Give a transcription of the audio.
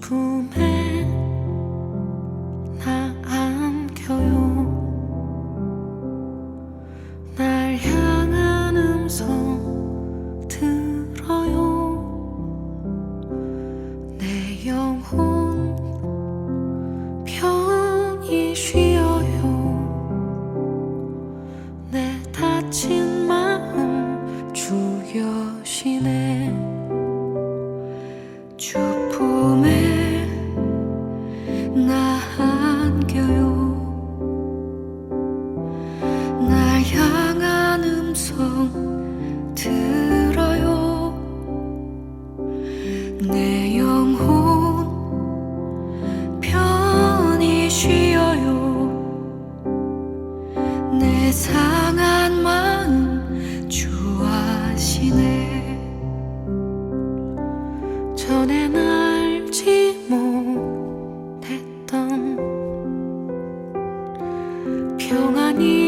품에 나 안겨요. 날 향한 음성 들어요. 내 영혼 편히 쉬어요. 내 다친 내 영혼 편히 쉬어요. 내 상한 마음 주 아시네. 전엔 알지 못했던 평안이